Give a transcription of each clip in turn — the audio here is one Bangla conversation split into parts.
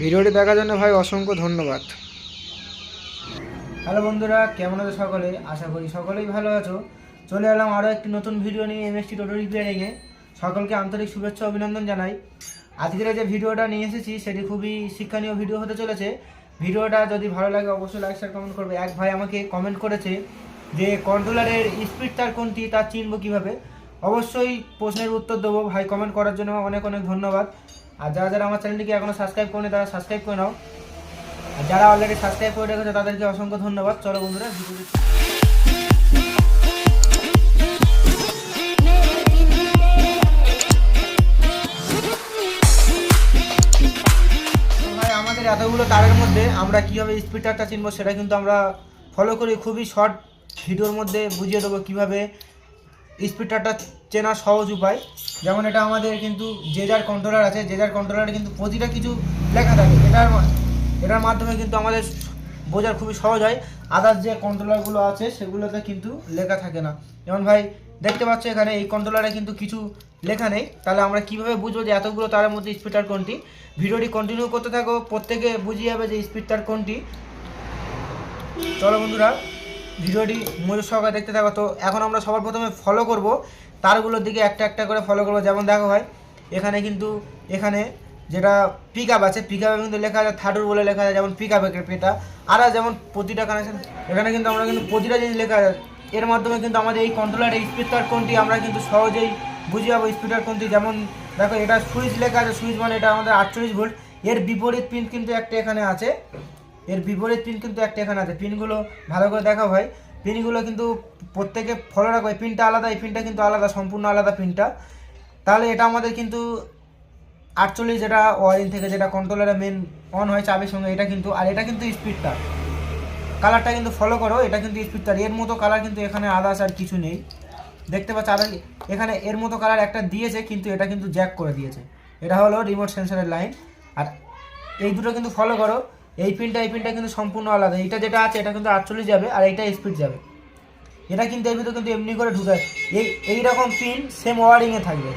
ভিডিওটি দেখার জন্য ভাই অসংখ্য ধন্যবাদ। হ্যালো বন্ধুরা, কেমন আছো সকলে? আশা করি সকলেই ভালো আছো। চলে এলাম আরও একটি নতুন ভিডিও নিয়ে এমএসটি টোটো রিপেয়ারিংয়ে সকলকে আন্তরিক শুভেচ্ছা অভিনন্দন জানাই। আজকের যে ভিডিওটা নিয়ে এসেছি, সেটি খুবই শিক্ষণীয় ভিডিও হতে চলেছে। ভিডিওটা যদি ভালো লাগে, অবশ্যই লাইক শেয়ার কমেন্ট করবে। এক ভাই আমাকে কমেন্ট করেছে যে কন্ট্রোলারের স্পিড তার কোনটি তা চিনব কীভাবে? অবশ্যই প্রশ্নের উত্তর দেবো। ভাই কমেন্ট করার জন্য অনেক অনেক ধন্যবাদ। আর যারা যারা আমার চ্যানেলটিকে এখনও সাবস্ক্রাইব করেনি, তারা সাবস্ক্রাইব করে নাও। আর যারা অলরেডি সাবস্ক্রাইব করে রেখেছে, তাদেরকে অসংখ্য ধন্যবাদ। চলো বন্ধুরা ভিডিওটি এতগুলো তারের মধ্যে আমরা কীভাবে স্পিডারটা চিনবো, সেটা কিন্তু আমরা ফলো করি। খুবই শর্ট ভিডিওর মধ্যে বুঝিয়ে দেবো কীভাবে স্পিডারটা চেনা সহজ উপায়। যেমন এটা আমাদের কিন্তু যে যার কন্ট্রোলার আছে, যে যার কন্ট্রোলারে কিন্তু প্রতিটা কিছু লেখা থাকে। এটার এটার মাধ্যমে কিন্তু আমাদের বোঝার খুবই সহজ হয়। আদার্স যে কন্ট্রোলারগুলো আছে, সেগুলোতে কিন্তু লেখা থাকে না। যেমন ভাই, দেখতে পাচ্ছ এখানে এই কন্ট্রোলারে কিন্তু কিছু লেখা নেই। তাহলে আমরা কীভাবে বুঝব যে এতগুলো তারের মধ্যে স্পিডার কোনটি? ভিডিওটি কন্টিনিউ করতে থাকো। প্রত্যেকে বুঝিয়ে যাবে যে স্পিডটার কোনটি। চলো বন্ধুরা ভিডিওটি মনোযোগ সহকারে দেখতে থাকো। তো এখন আমরা সবার প্রথমে ফলো করব। তারগুলোর দিকে একটা একটা করে ফলো করব, যেমন দেখো ভাই, এখানে কিন্তু এখানে যেটা পিক আপ আছে পিক আপে কিন্তু লেখা আছে থার্ডুর বলে লেখা আছে, যেমন পিক আপের পেটা আর যেমন প্রতিটা কানেকশন এখানে কিন্তু আমরা কিন্তু প্রতিটা জিনিস লেখা আছে। এর মাধ্যমে কিন্তু আমাদের এই কন্ট্রোলারের স্পিডটার কোনটি, আমরা কিন্তু সহজেই বুঝে যাব স্পিডার কোনটি। যেমন দেখো, এটা সুইচ লেখা আছে সুইচ মানে এটা আমাদের আটচল্লিশ ভোল্ট এর বিপরীত পিন কিন্তু একটা এখানে আছে। এর বিপরীত পিন কিন্তু একটা এখানে আছে। পিনগুলো ভালো করে দেখা হয় পিনগুলো কিন্তু প্রত্যেকে ফলো রাখবে পিনটা আলাদা, এই পিনটা কিন্তু আলাদা, সম্পূর্ণ আলাদা পিনটা তাহলে এটা আমাদের কিন্তু আটচল্লিশ যেটা ওয়ারিং থেকে যেটা কন্ট্রোলারে মেন অন হয় চাবির সঙ্গে, এটা কিন্তু আর এটা কিন্তু স্পিডটা কালারটা কিন্তু ফলো করো, এটা কিন্তু স্পিডটা এর মতো কালার কিন্তু এখানে আদার্স আর কিছু নেই। দেখতে পাচ্ছ? আর এখানে এর মতো কালার একটা দিয়েছে, কিন্তু এটা কিন্তু জ্যাক করে দিয়েছে। এটা হলো রিমোট সেন্সরের লাইন আর এই দুটো কিন্তু ফলো করো। এই পিনটা এই পিনটা কিন্তু সম্পূর্ণ আলাদা। এটা যেটা আছে, এটা কিন্তু আটচল্লিশ যাবে আর এইটা স্পিড যাবে। এটা কিন্তু এর ভিতরে কিন্তু এমনি করে ঢুকায় এই এই রকম পিন সেম ওয়ারিংয়ে থাকবে।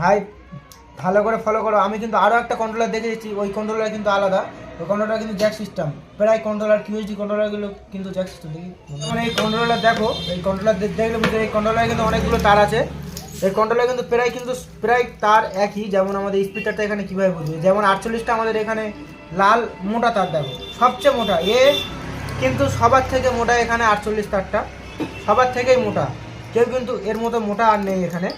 ভাই, ভালো করে ফলো করো। আমি কিন্তু আরও একটা কন্ট্রোলার দেখে দিচ্ছি ওই কন্ট্রোলার কিন্তু আলাদা। ওই কন্ট্রোলার কিন্তু জ্যাক সিস্টেম প্রায় কন্ট্রোলার কিউএসডি কন্ট্রোলারগুলো কিন্তু জ্যাক সিস্টেম দেখি। মানে এই কন্ট্রোলার দেখো, এই কন্ট্রোলার দেখলে বুঝতে এই কন্ট্রোলারে কিন্তু অনেকগুলো তার আছে। এই কন্ট্রোলার কিন্তু প্রায় কিন্তু প্রায় তার একই, যেমন আমাদের স্পিডারটা এখানে কীভাবে বুঝবে? যেমন আটচল্লিশটা আমাদের এখানে লাল, মোটা তার দেখো। সবচেয়ে মোটা। এ কিন্তু সবার থেকে মোটা এখানে আটচল্লিশ তারটা। সবার থেকেই মোটা। কেউ কিন্তু এর মতো মোটা আর নেই এখানে।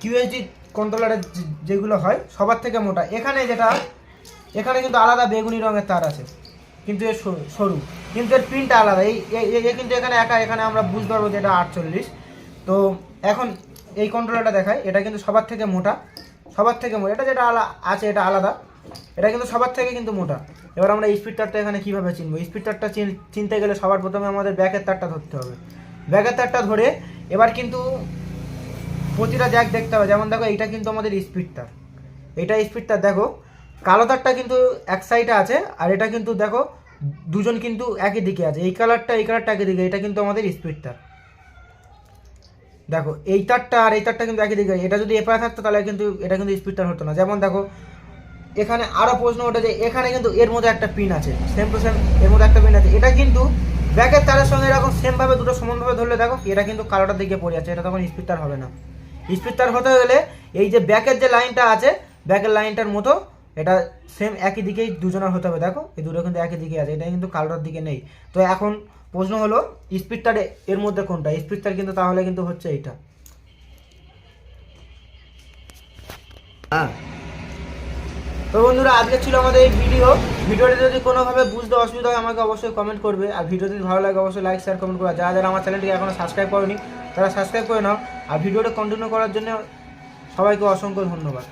কিউএসডি কন্ট্রোলারের যেগুলো হয়, সবার থেকে মোটা। এখানে যেটা, এখানে কিন্তু আলাদা বেগুনি রঙের তার আছে। কিন্তু এর সরু- কিন্তু এর প্রিন্টটা আলাদা। এই কিন্তু এখানে একা, এখানে আমরা বুঝতে পারব যে এটা আটচল্লিশ। তো এখন এই কন্ট্রোলারটা দেখায় এটা কিন্তু সবার থেকে মোটা, সবার থেকে মোটা, এটা যেটা আলা, আছে, এটা আলাদা, এটা কিন্তু সবার থেকে কিন্তু মোটা। এবার আমরা স্পিড তারটা এখানে কীভাবে চিনবো? স্পিড তারটা চিন- চিনতে গেলে সবার প্রথমে আমাদের ব্যাকের তারটা ধরতে হবে। ব্যাকের তারটা ধরে এবার কিন্তু প্রতিটা জ্যাক দেখতে হবে। যেমন দেখো, এইটা কিন্তু আমাদের স্পিড তার। এটা স্পিড তার, দেখো, কালো তারটা কিন্তু এক সাইডে আছে, আর এটা কিন্তু দেখো, দুজন কিন্তু একই দিকে আছে। এই কালারটা এই কালারটা একই দিকে, এটা কিন্তু আমাদের স্পিড তার। দেখো, এই তারটা আর এই তারটা কিন্তু একই দিকে এটা যদি এপারে থাকতো, তাহলে কিন্তু এটা কিন্তু স্পিড তার হতো না। যেমন দেখো, এখানে আরও প্রশ্ন ওঠে যে, এখানে কিন্তু এর মধ্যে একটা পিন আছে। সেম টু সেম এর মধ্যে একটা পিন আছে। এটা কিন্তু ব্যাকের তারের সঙ্গে এরকম সেম ভাবে, দুটো সমানভাবে ধরলে, দেখো, এটা কিন্তু কালোটার দিকে পড়ে আছে এটা তখন স্পিড তার হবে না। স্পিড তার হতে গেলে এই যে ব্যাকের যে লাইনটা আছে ব্যাকের লাইনটার মতো এটা সেম একই দিকেই দুজনের হতে হবে, দেখো? এই দুটো কিন্তু একই দিকে আছে এটা কিন্তু কালোটার দিকে নেই। তো এখন প্রশ্ন হলো স্পিড তার এর মধ্যে কোনটা? স্পিড তার কিন্তু তাহলে কিন্তু হচ্ছে এইটা। হ্যাঁ তো বন্ধুরা, আজকে ছিল আমাদের এই ভিডিও ভিডিওটি যদি কোনোভাবে বুঝতে অসুবিধা হয়, আমাকে অবশ্যই কমেন্ট করবে। আর ভিডিও যদি ভালো লাগে, অবশ্যই লাইক শেয়ার কমেন্ট করবে যারা যারা আমার চ্যানেলটিকে এখনও সাবস্ক্রাইব করেনি, তারা সাবস্ক্রাইব করে নাও। আর ভিডিওটা কন্টিনিউ করার জন্য সবাইকে অসংখ্য ধন্যবাদ।